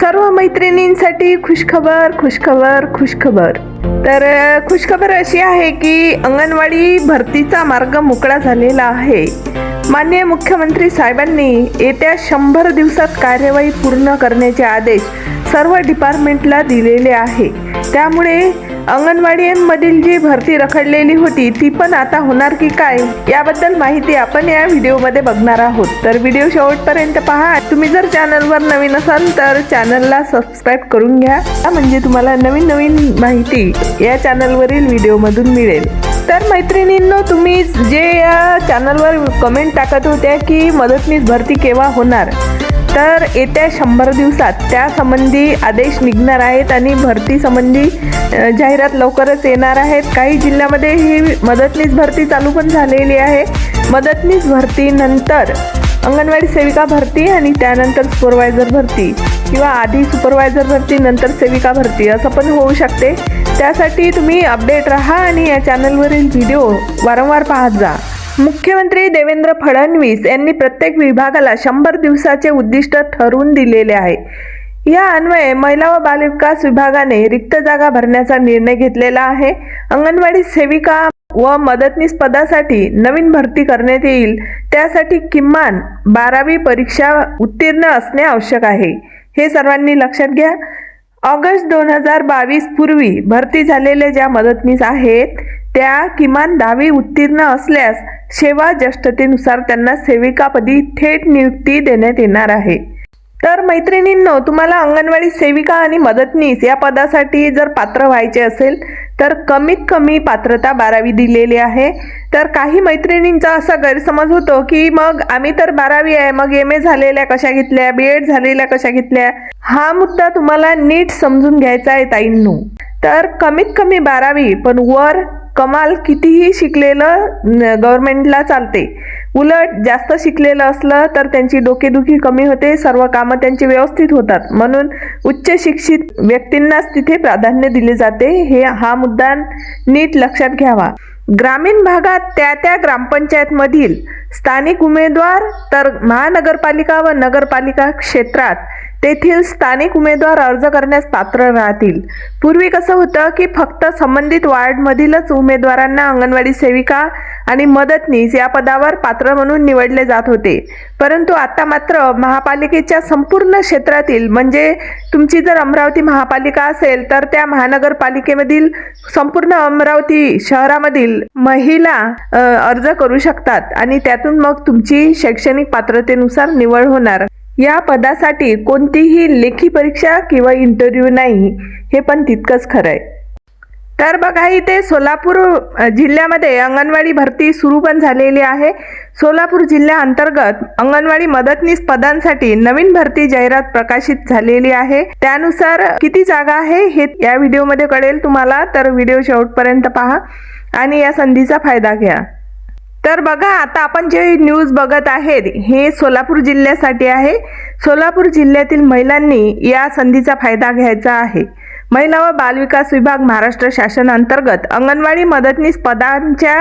सर्व मैत्रिणींसाठी खुशखबर खुशखबर खुशखबर. तर खुशखबर अशी आहे की अंगणवाडी भरतीचा मार्ग मोकळा झालेला आहे. माननीय मुख्यमंत्री साहेबांनी येत्या शंभर दिवसात कार्यवाही पूर्ण करण्याचे आदेश सर्व डिपार्टमेंटला दिलेले आहे. त्यामुळे अंगणवाडीमधील जी भरती रखडलेली होती ती पण आता होणार की काय? याबद्दल माहिती आपण या व्हिडिओमध्ये बघणार आहोत. तर व्हिडिओ शेवटपर्यंत पहा. तुम्ही जर चॅनलवर नवीन असाल तर चॅनलला सबस्क्राईब करून घ्या. म्हणजे तुम्हाला नवीन नवीन माहिती या चॅनलवरील व्हिडिओमधून मिळेल. तर मैत्रिणींनो तुम्ही जे या चॅनलवर कमेंट टाकत होत्या की मदतनीस भरती केव्हा होणार? तर येत्या शंभर दिवसात त्यासंबंधी आदेश निघणार आहेत आणि भरतीसंबंधी जाहिरात लवकरच येणार आहेत. काही जिल्ह्यामध्ये ही मदतनीस भरती चालू पण झालेली आहे. मदतनीस भरतीनंतर अंगणवाडी सेविका भरती आणि त्यानंतर सुपरवायझर भरती किंवा आधी सुपरवायझर भरती नंतर सेविका भरती असं पण होऊ शकते. त्यासाठी तुम्ही अपडेट राहा आणि या चॅनलवरील व्हिडिओ वारंवार पाहत जा. मुख्यमंत्री देवेंद्र फडणवीस यांनी प्रत्येक विभागाला शंभर दिवसाचे उद्दिष्ट ठरवून दिलेले आहे. या अन्वये महिला व बालविकास विभागाने रिक्त जागा भरण्याचा निर्णय घेतलेला आहे. अंगणवाडी सेविका व मदतनीस पदासाठी नवीन भरती करण्यात येईल. त्यासाठी किमान बारावी परीक्षा उत्तीर्ण असणे आवश्यक आहे. हे सर्वांनी लक्षात घ्या. ऑगस्ट दोन हजार बावीस पूर्वी भरती झालेल्या ज्या मदतनीस आहेत त्या किमान दहावी उत्तीर्ण असल्यास सेवा ज्येष्ठतेनुसार त्यांना सेविकापदी थेट नियुक्ती देण्यात येणार आहे. तर मैत्रिणींनो तुम्हाला अंगणवाडी सेविका आणि मदतनीस या पदासाठी जर पात्र व्हायचे असेल तर कमीत कमी पात्रता बारावी दिलेली आहे. तर काही मैत्रिणींचा असा गैरसमज होतो की मग आम्ही तर बारावी आहे मग एम ए झालेल्या कशा घेतल्या बी एड झालेल्या कशा घेतल्या? हा मुद्दा तुम्हाला नीट समजून घ्यायचा आहे ताईंनो. तर कमीत कमी बारावी पण वर कमाल कितीही शिकलेलं गव्हर्नमेंटला चालते. उलट जास्त शिकलेलं असलं तर त्यांची डोकेदुखी कमी होते सर्व कामं त्यांची व्यवस्थित होतात. म्हणून उच्च शिक्षित व्यक्तींनाच तिथे प्राधान्य दिले जाते. हे हा मुद्दा नीट लक्षात घ्यावा. ग्रामीण भागात त्या त्या ग्रामपंचायतमधील स्थानिक उमेदवार तर महानगरपालिका व नगरपालिका क्षेत्रात तेथील स्थानिक उमेदवार अर्ज करण्यास पात्र राहतील. पूर्वी कसं होतं की फक्त संबंधित वार्डमधीलच उमेदवारांना अंगणवाडी सेविका आणि मदतनीस या पदावर पात्र म्हणून निवडले जात होते. परंतु आता मात्र महापालिकेच्या संपूर्ण क्षेत्रातील म्हणजे तुमची जर अमरावती महापालिका असेल तर त्या महानगरपालिकेमधील संपूर्ण अमरावती शहरामधील महिला अर्ज करू शकतात आणि त्यातून मग तुमची शैक्षणिक पात्रतेनुसार निवड होणार. या पदासाठी कोणतीही लेखी परीक्षा किंवा इंटरव्ह्यू नाही. हे पण तितकंच खरं आहे. तर बघा इथे सोलापूर जिल्ह्यामध्ये अंगणवाडी भरती सुरू पण झालेली आहे. सोलापूर जिल्ह्याअंतर्गत अंगणवाडी मदतनीस पदांसाठी नवीन भरती जाहिरात प्रकाशित झालेली आहे. त्यानुसार किती जागा आहे हे या व्हिडिओमध्ये कळेल तुम्हाला. तर व्हिडिओ शेवटपर्यंत पहा आणि या संधीचा फायदा घ्या. तर बघा आता आपण जे न्यूज बघत आहेत हे सोलापूर जिल्ह्यासाठी आहे. सोलापूर जिल्ह्यातील महिलांनी या संधीचा फायदा घ्यायचा आहे. महिला व बालविकास विभाग महाराष्ट्र शासन अंतर्गत अंगणवाडी मदतनीस पदांच्या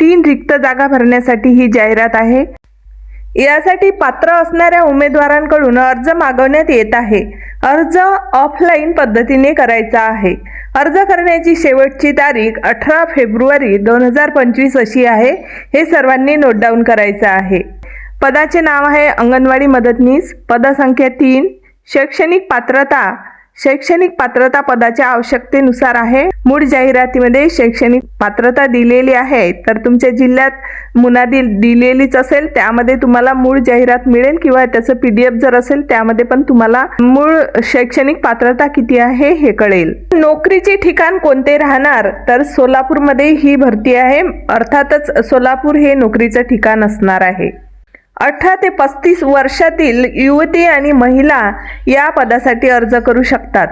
तीन रिक्त जागा भरण्यासाठी ही जाहिरात आहे. यासाठी पात्र असणाऱ्या उमेदवारांकडून अर्ज मागवण्यात येत आहे. अर्ज ऑफलाईन पद्धतीने करायचा आहे. अर्ज करण्याची शेवटची तारीख अठरा फेब्रुवारी दोन हजार पंचवीस अशी आहे. हे सर्वांनी नोट डाऊन करायचं आहे. पदाचे नाव आहे अंगणवाडी मदतनीस. पदसंख्या तीन. शैक्षणिक पात्रता शैक्षणिक पात्रता पदाच्या आवश्यकतेनुसार आहे. मूळ जाहिरातीमध्ये शैक्षणिक पात्रता दिलेली आहे. तर तुमच्या जिल्ह्यात मुनादी दिलेलीच असेल त्यामध्ये तुम्हाला मूळ जाहिरात मिळेल किंवा त्याचं पी डी एफ जर असेल त्यामध्ये पण तुम्हाला मूळ शैक्षणिक पात्रता किती आहे हे कळेल. नोकरीचे ठिकाण कोणते राहणार? तर सोलापूरमध्ये ही भरती आहे. अर्थातच सोलापूर हे नोकरीचं ठिकाण असणार आहे. अठरा ते पस्तीस वर्षातील युवती आणि महिला या पदासाठी अर्ज करू शकतात.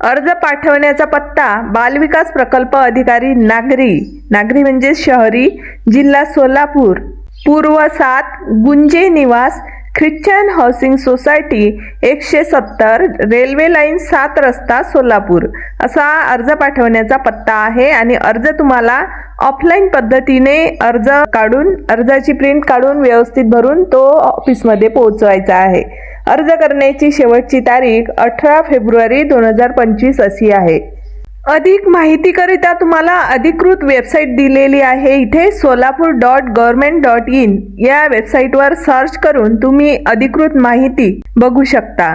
अर्ज पाठवण्याचा पत्ता बालविकास प्रकल्प अधिकारी नागरी. नागरी म्हणजे शहरी जिल्हा सोलापूर. पूर्व सात गुंजे निवास ख्रिश्चन हाऊसिंग सोसायटी एकशे सत्तर रेल्वे लाईन सात रस्ता सोलापूर असा अर्ज पाठवण्याचा पत्ता आहे आणि अर्ज तुम्हाला ऑफलाईन पद्धतीने अर्ज काढून अर्जाची प्रिंट काढून व्यवस्थित भरून तो ऑफिसमध्ये पोहोचवायचा आहे. अर्ज करण्याची शेवटची तारीख अठरा फेब्रुवारी दोन हजार पंचवीस अशी आहे. अधिक माहितीकरिता तुम्हाला अधिकृत वेबसाईट दिलेली आहे. इथे Solapur dot government dot in या वेबसाईटवर सर्च करून तुम्ही अधिकृत माहिती बघू शकता.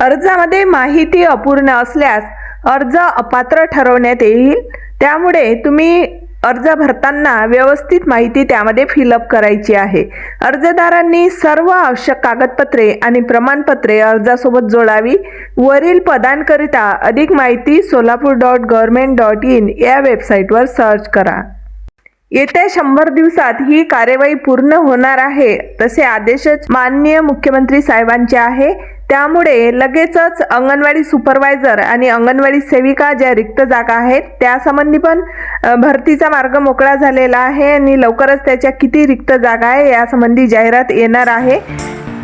अर्जामध्ये माहिती अपूर्ण असल्यास अर्ज अपात्र ठरवण्यात येईल. त्यामुळे तुम्ही अर्ज भरताना व्यवस्थित माहिती त्यामध्ये फिलअप करायची आहे. अर्जदारांनी सर्व आवश्यक कागदपत्रे आणि प्रमाणपत्रे अर्जासोबत जोडावी. वरील पदांकरिता अधिक माहिती Solapur dot government dot in या वेबसाईटवर सर्च करा. येत्या शंभर दिवसात ही कार्यवाही पूर्ण होणार आहे तसे आदेशच माननीय मुख्यमंत्री साहेबांचे आहे. त्यामुळे लगेचच अंगणवाडी सुपरवायझर आणि अंगणवाडी सेविका ज्या रिक्त जागा आहेत त्यासंबंधी पण भरतीचा मार्ग मोकळा झालेला आहे आणि लवकरच त्याच्या किती रिक्त जागा आहे यासंबंधी जाहिरात येणार आहे.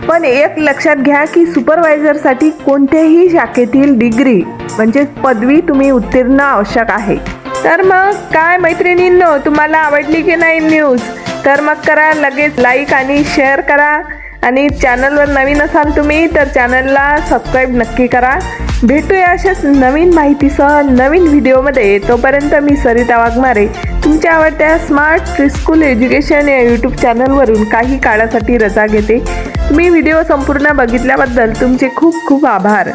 पण एक लक्षात घ्या की सुपरवायझरसाठी कोणत्याही शाखेतील डिग्री म्हणजे पदवी तुम्ही उत्तीर्ण आवश्यक आहे. तर मग काय मैत्रिणींनो तुम्हाला आवडली की नाही न्यूज? तर मग करा लगेच लाईक आणि शेअर करा. आणि चॅनलवर नवीन असाल तुम्ही तर चॅनलला सबस्क्राईब नक्की करा. भेटूया अशाच नवीन माहितीसह नवीन व्हिडिओमध्ये तोपर्यंत मी सरिता वाघमारे तुमच्या आवडत्या स्मार्ट स्कूल एज्युकेशन या यूट्यूब चॅनलवरून काही काळासाठी रजा घेते. तुम्ही व्हिडिओ संपूर्ण बघितल्याबद्दल तुमचे खूप खूप आभार.